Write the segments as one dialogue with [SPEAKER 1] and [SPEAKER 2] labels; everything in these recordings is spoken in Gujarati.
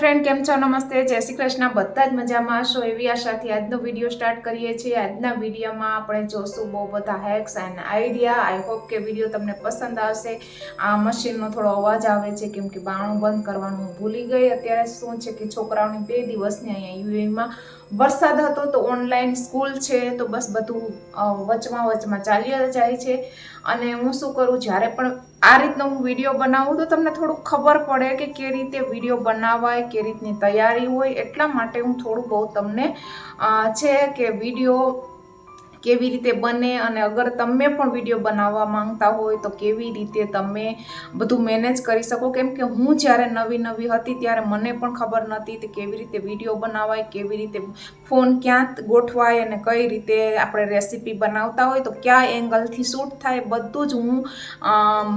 [SPEAKER 1] ફ્રેન્ડ કેમ છો? નમસ્તે. જય શ્રી કૃષ્ણ. બધા જ મજામાં હશો? એવી આશાથી આજનો વીડિયો સ્ટાર્ટ કરીએ છીએ. આજના વિડીયોમાં આપણે જોશું બહુ બધા hacks and idea I hope કે વીડિયો તમને પસંદ આવશે. આ મશીનનો થોડો અવાજ આવે છે, કેમ કે બાણું બંધ કરવાનું ભૂલી ગઈ. અત્યારે શું છે કે છોકરાઓની બે દિવસની અહીંયા યુએમાં વરસાદ હતો તો ઓનલાઈન સ્કૂલ છે, તો બસ બધું વચમાં વચમાં ચાલ્યા જાય છે. અને હું શું કરું? જ્યારે પણ આ રીતનો હું વીડિયો બનાવું તો તમને થોડુંક ખબર પડે કે કે રીતે વીડિયો બનાવાય કે રીતની તૈયારી હોય, એટલા માટે હું થોડું બહુ તમને છે કે વીડિયો કેવી રીતે બને અને અગર તમે પણ વીડિયો બનાવવા માંગતા હોય તો કેવી રીતે તમે બધું મેનેજ કરી શકો? કેમ કે હું જ્યારે નવી નવી હતી ત્યારે મને પણ ખબર નહોતી કે કેવી રીતે વીડિયો બનાવાય, કેવી રીતે ફોન ક્યાં ગોઠવાય અને કઈ રીતે આપણે રેસીપી બનાવતા હોય. તો કયા એંગલથી શૂટ થાય બધું જ હું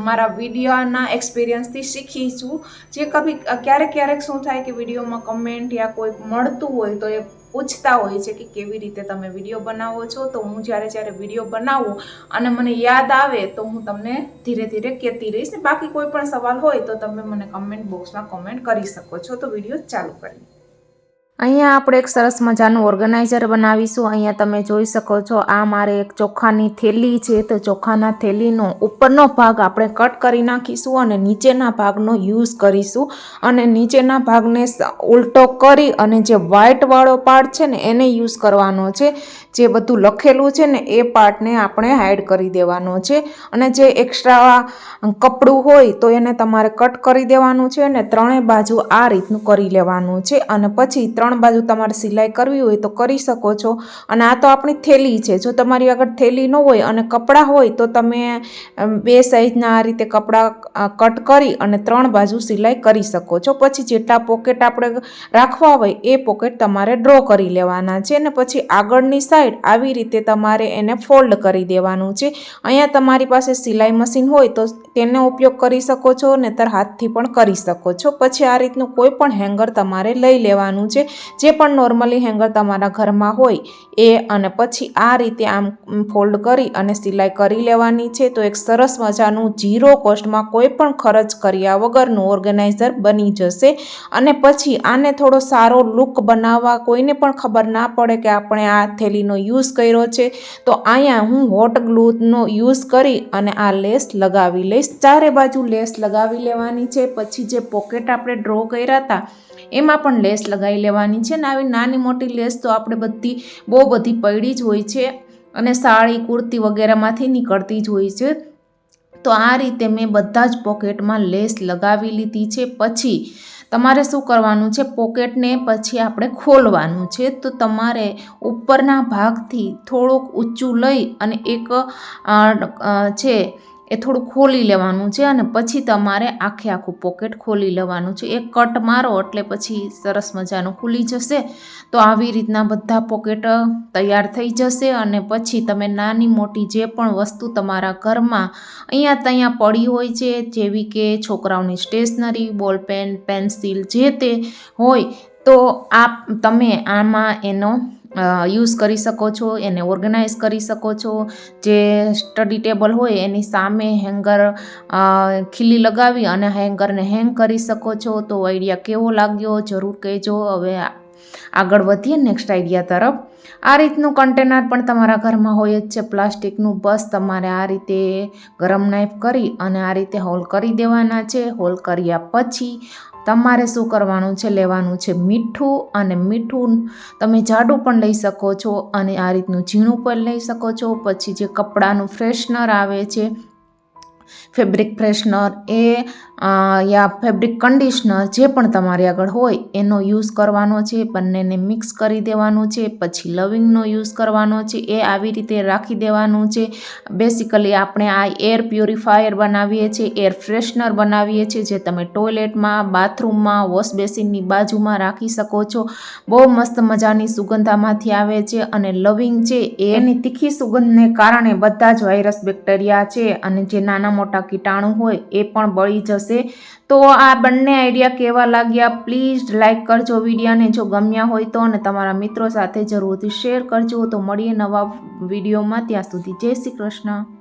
[SPEAKER 1] મારા વિડીયોના એક્સપિરિયન્સથી શીખી છું. જે કભી ક્યારેક ક્યારેક શું થાય કે વિડીયોમાં કમેન્ટ યા કોઈ મળતું હોય તો એ પૂછતા હોય છે કે કેવી રીતે તમે વીડિયો બનાવો છો, તો હું જ્યારે જ્યારે વીડિયો બનાવું અને મને યાદ આવે, તો હું તમને ધીરે ધીરે કહેતી રહીશ. ને બાકી કોઈ પણ સવાલ હોય, તો તમે મને કમેન્ટ બોક્સમાં કમેન્ટ કરી શકો છો. તો વીડિયો ચાલુ કરીએ અહીંયા આપણે એક સરસ મજાનું ઓર્ગેનાઇઝર બનાવીશું. અહીંયા તમે જોઈ શકો છો, આ મારે એક ચોખાની થેલી છે. તો ચોખાના થેલીનો ઉપરનો ભાગ આપણે કટ કરી નાખીશું અને નીચેના ભાગનો યુઝ કરીશું. અને નીચેના ભાગને ઉલટો કરી અને જે વ્હાઇટવાળો પાર્ટ છે ને, એને યુઝ કરવાનો છે. જે બધું લખેલું છે ને, એ પાર્ટને આપણે હાઈડ કરી દેવાનો છે. અને જે એક્સ્ટ્રા કપડું હોય તો એને તમારે કટ કરી દેવાનું છે અને ત્રણેય બાજુ આ રીતનું કરી લેવાનું છે. અને પછી ત્રણ બાજુ તમારે સિલાઈ કરવી હોય તો કરી શકો છો. અને આ તો આપણી થેલી છે. જો તમારી આગળ થેલી ન હોય અને કપડાં હોય તો તમે બે સાઈઝના આ રીતે કપડાં કટ કરી અને ત્રણ બાજુ સિલાઈ કરી શકો છો. પછી જેટલા પોકેટ આપણે રાખવા હોય એ પોકેટ તમારે ડ્રો કરી લેવાના છે ને પછી આગળની સાઈડ આવી રીતે તમારે એને ફોલ્ડ કરી દેવાનું છે. અહીંયા તમારી પાસે સિલાઈ મશીન હોય તો તેનો ઉપયોગ કરી શકો છો, નહીતર હાથથી પણ કરી શકો છો. પછી આ રીતનું કોઈ પણ હેંગર તમારે લઈ લેવાનું છે. જે પણ નોર્મલી હેંગર તમારા ઘરમાં હોય, એ અને પછી આ રીતે આમ ફોલ્ડ કરી અને સિલાઈ કરી લેવાની છે. તો એક સરસ મજાનું ઝીરો કોસ્ટમાં કોઈ પણ ખર્ચ કર્યા વગરનું ઓર્ગેનાઇઝર બની જશે. અને પછી આને થોડો સારો લુક બનાવવા કોઈને પણ ખબર ના પડે કે આપણે આ થેલીનો યુઝ કર્યો છે. તો અહીંયા હું હોટ ગ્લુનો યુઝ કરી અને આ લેસ લગાવી લઈશ. ચારે બાજુ લેસ લગાવી લેવાની છે. પછી જે પોકેટ આપણે ડ્રો કર્યા હતા એમાં પણ લેસ લગાવી લેવાની છે ને આવી નાની મોટી લેસ તો આપણે બધી બહુ બધી પડી જ હોય છે અને સાડી કુર્તી વગેરેમાંથી નીકળતી જ હોય છે. તો આ રીતે મેં બધા જ પોકેટમાં લેસ લગાવી લીધી છે. પછી તમારે શું કરવાનું છે? પોકેટને પછી આપણે ખોલવાનું છે. તો તમારે ઉપરના ભાગથી થોડુંક ઊંચું લઈ અને એક છે એ થોડું ખોલી લેવાનું છે અને પછી તમારે આખે આખું પોકેટ ખોલી લેવાનું છે. એક કટ મારો એટલે પછી સરસ મજાનું ખુલી જશે. તો આવી રીતના બધા પોકેટ તૈયાર થઈ જશે અને પછી તમે નાની મોટી જે પણ વસ્તુ તમારા ઘરમાં અહીંયા ત્યાં પડી હોય છે, જેવી કે છોકરાઓની સ્ટેશનરી બોલપેન પેન્સિલ જે તે હોય, તો આ તમે આમાં એનો યુઝ કરી શકો છો, એને ઓર્ગેનાઇઝ કરી શકો છો. જે સ્ટડી ટેબલ હોય એની સામે હેંગર ખીલી લગાવી અને હેંગરને હેંગ કરી શકો છો. તો આઈડિયા કેવો લાગ્યો? જરૂર કહેજો. હવે આગળ વધીએ નેક્સ્ટ આઈડિયા તરફ. આ રીતનું કન્ટેનર પણ તમારા ઘરમાં હોય જ છે. પ્લાસ્ટિકનું બસ તમારે આ રીતે ગરમ નાઇફ કરી અને આ રીતે હોલ કરી દેવાના છે. હોલ કર્યા પછી તમારે શું કરવાનું છે? લેવાનું છે મીઠું અને મીઠું તમે જાડું પણ લઈ શકો છો અને આ રીતનું ઝીણું પણ લઈ શકો છો. પછી જે કપડાનું ફ્રેશનર આવે છે ફેબ્રિક ફ્રેશનર એ યા ફેબ્રિક કન્ડિશનર જે પણ તમારી આગળ હોય, એનો યુઝ કરવાનો છે, બંનેને મિક્સ કરી દેવાનું છે, પછી લવિંગનો યુઝ કરવાનો છે, એ આવી રીતે રાખી દેવાનું છે. બેસિકલી આપણે આ એર પ્યુરિફાયર બનાવીએ છીએ, એર ફ્રેશનર બનાવીએ છીએ, જે તમે ટોયલેટમાં, બાથરૂમમાં, વોશ બેસિનની બાજુમાં રાખી શકો છો. બહુ મસ્ત મજાની સુગંધામાંથી આવે છે અને લવિંગ છે એની તીખી સુગંધને કારણે બધા જ વાયરસ બેક્ટેરિયા છે અને જે નાના મોટા કીટાણુ હોય, એ પણ બળી જશે. તો આ બંને આઈડિયા કેવા લાગ્યા? પ્લીઝ લાઇક કરજો વિડીયાને જો ગમ્યા હોય તો અને તમારા મિત્રો સાથે જરૂરથી શેર કરજો. તો મળીએ નવા વિડીયોમાં. ત્યાં સુધી જય શ્રી કૃષ્ણ.